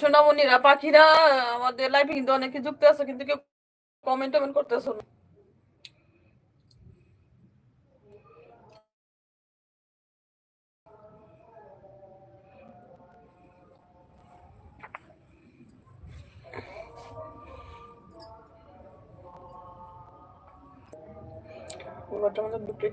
সোনামণিরা, পাখিরা আমাদের লাইফে কিন্তু অনেকে যুক্ত আছে, কিন্তু কেউ কমেন্ট টমেন্ট করতেছো না। ঘরটা আমাদের দুটো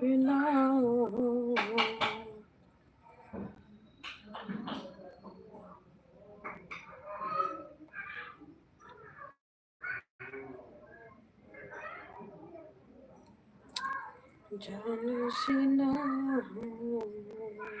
নেট থাকে জানিস না উম,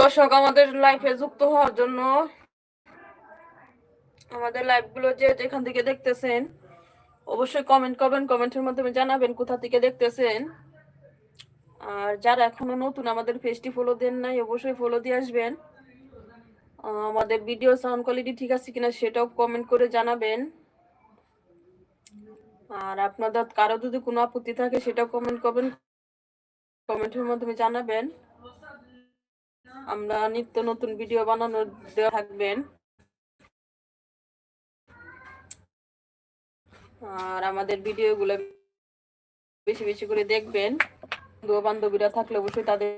দর্শক, আমাদের লাইফে যুক্ত হওয়ার জন্য আমাদের লাইভগুলো যে যেখান থেকে দেখতেছেন, অবশ্যই কমেন্ট করবেন কমেন্টের মাধ্যমে জানাবেন কোথা থেকে দেখতেছেন। আর যারা এখনও নতুন, আমাদের পেজটি ফলো দেন নাই, অবশ্যই ফলো দিয়ে আসবেন। আমাদের ভিডিও সাউন্ড কোয়ালিটি ঠিক আছে কিনা সেটাও কমেন্ট করে জানাবেন। আর আপনাদের কারও যদি কোনো আপত্তি থাকে সেটাও কমেন্ট করবেন কমেন্টের মাধ্যমে জানাবেন। আমরা নিত্য নতুন ভিডিও বানানোর দেওয়া থাকবেন। আর আমাদের ভিডিওগুলো বেশি বেশি করে দেখবেন। বন্ধু বান্ধবীরা থাকলে অবশ্যই তাদের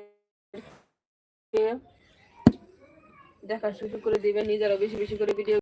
দেখা সুযোগ করে দিবেন নিজেরা বেশি বেশি করে ভিডিও